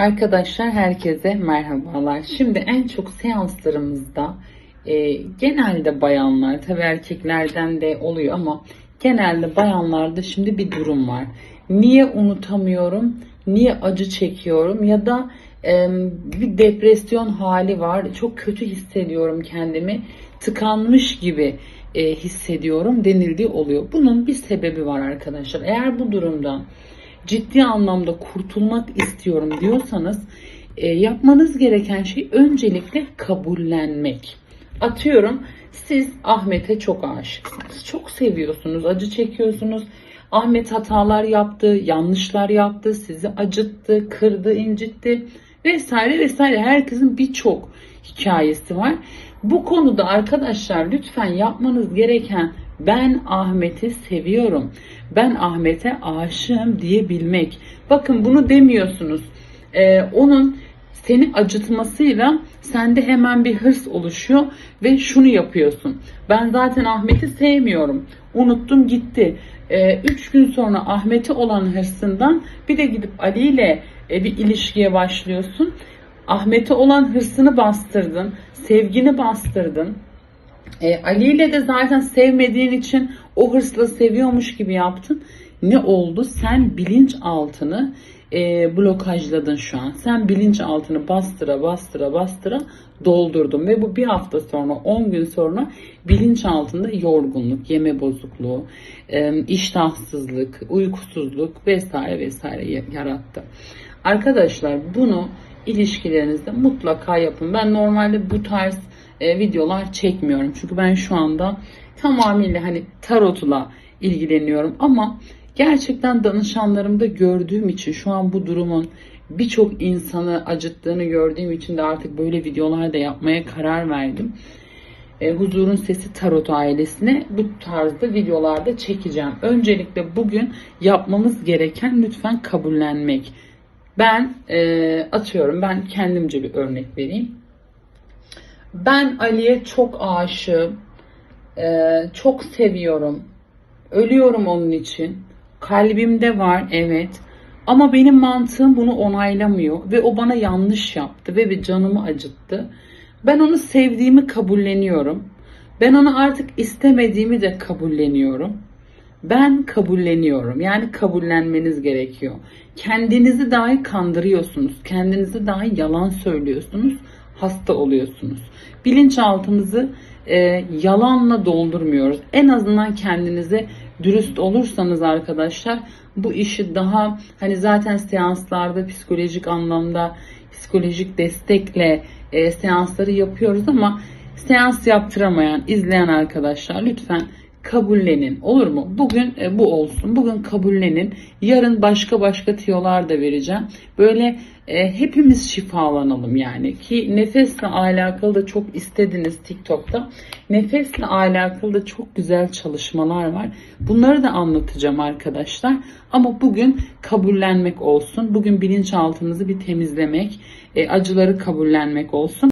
Arkadaşlar herkese merhabalar. Şimdi en çok seanslarımızda e, genelde bayanlar tabi erkeklerden de oluyor ama genelde bayanlarda şimdi bir durum var. Niye unutamıyorum? Niye acı çekiyorum? Ya da e, bir depresyon hali var. Çok kötü hissediyorum kendimi. Tıkanmış gibi e, hissediyorum denildiği oluyor. Bunun bir sebebi var arkadaşlar. Eğer bu durumdan ciddi anlamda kurtulmak istiyorum diyorsanız e, yapmanız gereken şey öncelikle kabullenmek. Atıyorum siz Ahmet'e çok aşıksınız. Çok seviyorsunuz, acı çekiyorsunuz. Ahmet hatalar yaptı, yanlışlar yaptı, sizi acıttı, kırdı, incitti vesaire vesaire. Herkesin birçok hikayesi var. Bu konuda arkadaşlar lütfen yapmanız gereken ben Ahmet'i seviyorum. Ben Ahmet'e aşığım diyebilmek. Bakın bunu demiyorsunuz. Ee, onun seni acıtmasıyla sende hemen bir hırs oluşuyor ve şunu yapıyorsun. Ben zaten Ahmet'i sevmiyorum. Unuttum gitti. Ee, üç gün sonra Ahmet'e olan hırsından bir de gidip Ali ile e, bir ilişkiye başlıyorsun. Ahmet'e olan hırsını bastırdın, sevgini bastırdın. E, Ali ile de zaten sevmediğin için o hırsla seviyormuş gibi yaptın. Ne oldu? Sen bilinç altını e, blokajladın şu an. Sen bilinç altını bastıra bastıra bastıra doldurdun ve bu bir hafta sonra 10 gün sonra bilinç altında yorgunluk, yeme bozukluğu, e, iştahsızlık, uykusuzluk vesaire vesaire yarattı. Arkadaşlar bunu ilişkilerinizde mutlaka yapın. Ben normalde bu tarz e, videolar çekmiyorum. Çünkü ben şu anda tamamıyla hani tarotla ilgileniyorum ama gerçekten danışanlarımda gördüğüm için şu an bu durumun birçok insanı acıttığını gördüğüm için de artık böyle videolar da yapmaya karar verdim. E, Huzurun Sesi Tarot ailesine bu tarzda videolarda çekeceğim. Öncelikle bugün yapmamız gereken lütfen kabullenmek. Ben e, atıyorum ben kendimce bir örnek vereyim. Ben Ali'ye çok aşığım. Ee, çok seviyorum. Ölüyorum onun için. Kalbimde var evet. Ama benim mantığım bunu onaylamıyor ve o bana yanlış yaptı ve bir canımı acıttı. Ben onu sevdiğimi kabulleniyorum. Ben onu artık istemediğimi de kabulleniyorum. Ben kabulleniyorum. Yani kabullenmeniz gerekiyor. Kendinizi dahi kandırıyorsunuz. Kendinizi dahi yalan söylüyorsunuz hasta oluyorsunuz. Bilinçaltımızı e, yalanla doldurmuyoruz. En azından kendinize dürüst olursanız arkadaşlar bu işi daha hani zaten seanslarda psikolojik anlamda psikolojik destekle e, seansları yapıyoruz ama seans yaptıramayan izleyen arkadaşlar lütfen kabullenin. Olur mu? Bugün e, bu olsun. Bugün kabullenin. Yarın başka başka tiyolar da vereceğim. Böyle e, hepimiz şifalanalım yani. Ki nefesle alakalı da çok istediniz TikTok'ta. Nefesle alakalı da çok güzel çalışmalar var. Bunları da anlatacağım arkadaşlar. Ama bugün kabullenmek olsun. Bugün bilinçaltınızı bir temizlemek, e, acıları kabullenmek olsun.